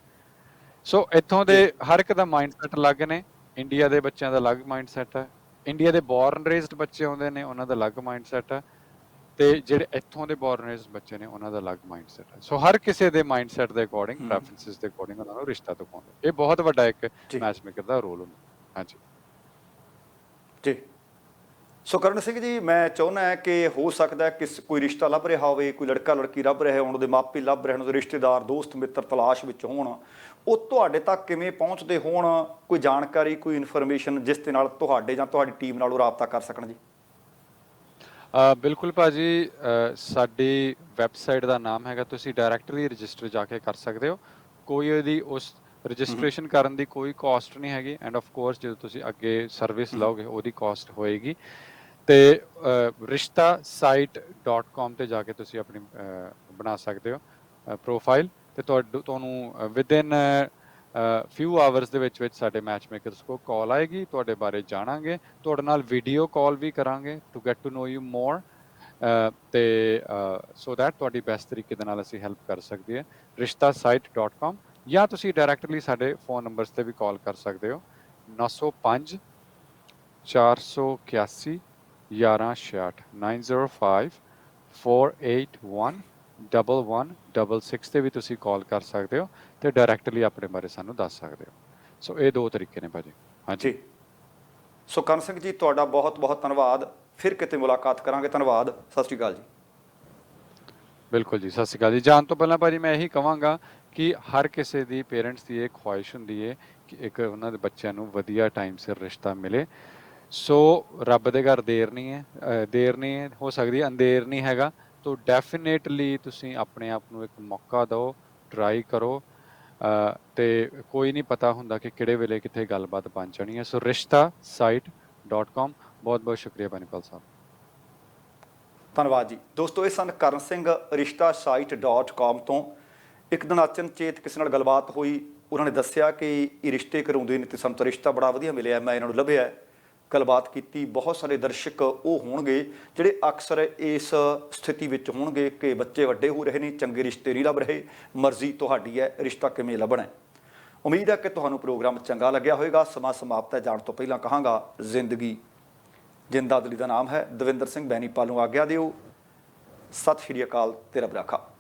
ਸੋ ਇੱਥੋਂ ਦੇ ਹਰ ਇੱਕ ਦਾ ਮਾਈਂਡਸੈਟ ਅਲੱਗ ਨੇ। ਇੰਡੀਆ ਦੇ ਬੱਚਿਆਂ ਦਾ ਅਲੱਗ ਮਾਈਂਡਸੈਟ ਹੈ। ਇੰਡੀਆ ਦੇ ਬੋਰਨ ਰੇਜ਼ਡ ਬੱਚੇ ਆਉਂਦੇ ਨੇ ਉਹਨਾਂ ਦਾ ਅਲੱਗ ਮਾਈਂਡਸੈਟ ਹੈ। ਤੇ ਜਿਹੜੇ ਇੱਥੋਂ ਦੇ ਬੋਰਨ ਰੇਜ਼ਡ ਬੱਚੇ ਨੇ ਉਹਨਾਂ ਦਾ ਅਲੱਗ ਮਾਈਂਡਸੈਟ ਹੈ। ਸੋ ਹਰ ਕਿਸੇ ਦੇ ਮਾਈਂਡਸੈਟ ਦੇ ਅਕੋਰਡਿੰਗ। ਪ੍ਰੈਫਰੈਂਸਸ ਦੇ ਅਕੋਰਡਿੰਗ ਉਹਨਾਂ ਨੂੰ ਰਿਸ਼ਤਾ ਦਿਖਾਉਂਦੇ ਇਹ ਬਹੁਤ ਵੱਡਾ ਇੱਕ ਜੀ। ਮੈਚ ਮੇਕਰ ਦਾ ਰੋਲ ਹੁੰਦਾ। ਹਾਂਜੀ। ਜੀ। ਸੋ ਕਰਨ ਸਿੰਘ ਜੀ ਮੈਂ ਚਾਹੁੰਦਾ ਹਾਂ ਕਿ ਹੋ ਸਕਦਾ ਹੈ ਕਿ ਕੋਈ ਰਿਸ਼ਤਾ ਲੱਭ ਰਿਹਾ ਹੋਵੇ ਕੋਈ ਲੜਕਾ ਲੜਕੀ ਲੱਭ ਰਿਹਾ ਉਹਨਾਂ ਦੇ ਮਾਪੇ ਲੱਭ ਰਹੇ ਹਨ ਉਹਦੇ ਰਿਸ਼ਤੇਦਾਰ ਦੋਸਤ ਮਿੱਤਰ ਤਲਾਸ਼ ਵਿੱਚ ਹੋਣ। ਉਹ ਤੁਹਾਡੇ ਤੱਕ ਕਿਵੇਂ ਪਹੁੰਚਦੇ ਹੋਣ? ਕੋਈ ਜਾਣਕਾਰੀ ਕੋਈ ਇਨਫੋਰਮੇਸ਼ਨ ਜਿਸ ਦੇ ਨਾਲ ਤੁਹਾਡੇ ਜਾਂ ਤੁਹਾਡੀ ਟੀਮ ਨਾਲ ਉਹ ਰਾਬਤਾ ਕਰ ਸਕਣ ਜੀ? ਅ, ਬਿਲਕੁਲ ਭਾਜੀ ਸਾਡੀ ਵੈਬਸਾਈਟ ਦਾ ਨਾਮ ਹੈਗਾ ਤੁਸੀਂ ਡਾਇਰੈਕਟਲੀ ਰਜਿਸਟਰ ਜਾ ਕੇ ਕਰ ਸਕਦੇ ਹੋ। ਕੋਈ ਉਹਦੀ ਉਸ ਰਜਿਸਟ੍ਰੇਸ਼ਨ ਕਰਨ ਦੀ ਕੋਈ ਕਾਸਟ ਨਹੀਂ ਹੈਗੀ ਐਂਡ ਆਫ ਕੋਰਸ ਜਦੋਂ ਤੁਸੀਂ ਅੱਗੇ ਸਰਵਿਸ ਲਓਗੇ ਉਹਦੀ ਕਾਸਟ ਹੋਏਗੀ। ਤੇ ristasite.com ਤੇ ਜਾ ਕੇ ਤੁਸੀਂ ਆਪਣੀ ਬਣਾ ਸਕਦੇ ਹੋ ਪ੍ਰੋਫਾਈਲ ਤੇ ਤੁਹਾਨੂੰ ਵਿਦ ਇਨ ਫਿਊ ਆਵਰਸ ਦੇ ਵਿੱਚ ਵਿੱਚ ਸਾਡੇ ਮੈਚ ਮੇਕਰਸ ਕੋ ਕਾਲ ਆਏਗੀ, ਤੁਹਾਡੇ ਬਾਰੇ ਜਾਣਾਂਗੇ, ਤੁਹਾਡੇ ਨਾਲ ਵੀਡੀਓ ਕਾਲ ਵੀ ਕਰਾਂਗੇ to get to know you more ਤੇ ਸੋ ਦੈਟ ਤੁਹਾਡੀ ਬੈਸਟ ਤਰੀਕੇ ਦੇ ਨਾਲ ਅਸੀਂ ਹੈਲਪ ਕਰ ਸਕਦੀ ਹੈ ristasite.com ਜਾਂ ਤੁਸੀਂ ਡਾਇਰੈਕਟਲੀ ਸਾਡੇ ਫੋਨ ਨੰਬਰਸ ਤੇ ਵੀ ਕਾਲ ਕਰ ਸਕਦੇ ਹੋ 905 481 1166 905 481 1166 ਤੇ ਵੀ ਤੁਸੀਂ ਕਾਲ ਕਰ ਸਕਦੇ ਹੋ ਤੇ ਡਾਇਰੈਕਟਲੀ ਆਪਣੇ ਬਾਰੇ ਸਾਨੂੰ ਦੱਸ ਸਕਦੇ ਹੋ। ਸੋ ਇਹ ਦੋ ਤਰੀਕੇ ਨੇ ਭਾਜੀ। ਹਾਂਜੀ। ਸੋ ਕਰਨ ਸਿੰਘ ਜੀ ਤੁਹਾਡਾ ਬਹੁਤ ਬਹੁਤ ਧੰਨਵਾਦ। ਫਿਰ ਕਿਤੇ ਮੁਲਾਕਾਤ ਕਰਾਂਗੇ। ਧੰਨਵਾਦ। ਸਤਿ ਸ਼੍ਰੀ ਅਕਾਲ ਜੀ। ਬਿਲਕੁਲ ਜੀ ਸਤਿ ਸ਼੍ਰੀ ਅਕਾਲ ਜੀ। ਜਾਣ ਤੋਂ ਪਹਿਲਾਂ ਭਾਜੀ ਮੈਂ ਇਹੀ ਕਹਾਂਗਾ ਕਿ ਹਰ ਕਿਸੇ ਦੀ ਪੇਰੈਂਟਸ ਦੀ ਇਹ ਖੁਆਇਸ਼ ਹੁੰਦੀ ਹੈ ਕਿ ਇੱਕ ਉਹਨਾਂ ਦੇ ਬੱਚਿਆਂ ਨੂੰ ਵਧੀਆ ਟਾਈਮ ਸਿਰ ਰਿਸ਼ਤਾ ਮਿਲੇ। ਸੋ ਰੱਬ ਦੇ ਘਰ ਦੇਰ ਨਹੀਂ ਹੈ ਦੇਰ ਨਹੀਂ ਹੈ ਹੋ ਸਕਦੀ ਹੈ, ਅੰਧੇਰ ਨਹੀਂ ਹੈਗਾ। ਤੋ ਡੈਫੀਨੇਟਲੀ ਤੁਸੀਂ ਆਪਣੇ ਆਪ ਨੂੰ ਇੱਕ ਮੌਕਾ ਦਿਓ ਟਰਾਈ ਕਰੋ। ਅਹ ਤੇ ਕੋਈ ਨਹੀਂ ਪਤਾ ਹੁੰਦਾ ਕਿ ਕਿਹੜੇ ਵੇਲੇ ਕਿੱਥੇ ਗੱਲਬਾਤ ਬਣ ਜਾਣੀ ਹੈ। ਸੋ ristasite.com ਬਹੁਤ ਬਹੁਤ ਸ਼ੁਕਰੀਆ ਬਨੀਪਾਲ ਸਾਹਿਬ। ਧੰਨਵਾਦ ਜੀ। ਦੋਸਤੋ ਇਹ ਸਨ ਕਰਨ ਸਿੰਘ ristasite.com ਤੋਂ। ਇੱਕ ਦਿਨ ਅਚਨਚੇਤ ਕਿਸੇ ਨਾਲ ਗੱਲਬਾਤ ਹੋਈ। ਉਹਨਾਂ ਨੇ ਦੱਸਿਆ ਕਿ ਇਹ ਰਿਸ਼ਤੇ ਕਰਾਉਂਦੇ ਨੇ ਤੇ ਸਾਨੂੰ ਰਿਸ਼ਤਾ ਬੜਾ ਵਧੀਆ ਮਿਲਿਆ ਮੈਂ ਇਹਨਾਂ ਨੂੰ ਲੱਭਿਆ। ਗੱਲਬਾਤ ਕੀਤੀ, ਬਹੁਤ ਸਾਰੇ ਦਰਸ਼ਕ ਉਹ ਹੋਣਗੇ ਜਿਹੜੇ ਅਕਸਰ ਇਸ ਸਥਿਤੀ ਵਿੱਚ ਹੋਣਗੇ ਕਿ ਬੱਚੇ ਵੱਡੇ ਹੋ ਰਹੇ ਨੇ, ਚੰਗੇ ਰਿਸ਼ਤੇ ਨਹੀਂ ਲੱਭ ਰਹੇ, ਮਰਜ਼ੀ ਤੁਹਾਡੀ ਹੈ, ਰਿਸ਼ਤਾ ਕਿਵੇਂ ਲੱਭਣਾ ਉਮੀਦ ਹੈ ਕਿ ਤੁਹਾਨੂੰ ਪ੍ਰੋਗਰਾਮ ਚੰਗਾ ਲੱਗਿਆ ਹੋਵੇਗਾ। ਸਮਾਂ ਸਮਾਪਤ ਹੈ, ਜਾਣ ਤੋਂ ਪਹਿਲਾਂ ਕਹਾਂਗਾ, ਜ਼ਿੰਦਗੀ ਜਿੰਦਾਦਲੀ ਦਾ ਨਾਮ ਹੈ। ਦਵਿੰਦਰ ਸਿੰਘ ਬੈਨੀਪਾਲ ਨੂੰ ਆਗਿਆ ਦਿਓ। ਸਤਿ ਸ਼੍ਰੀ ਅਕਾਲ, ਤੇਰਾ ਬਰਾਖਾ।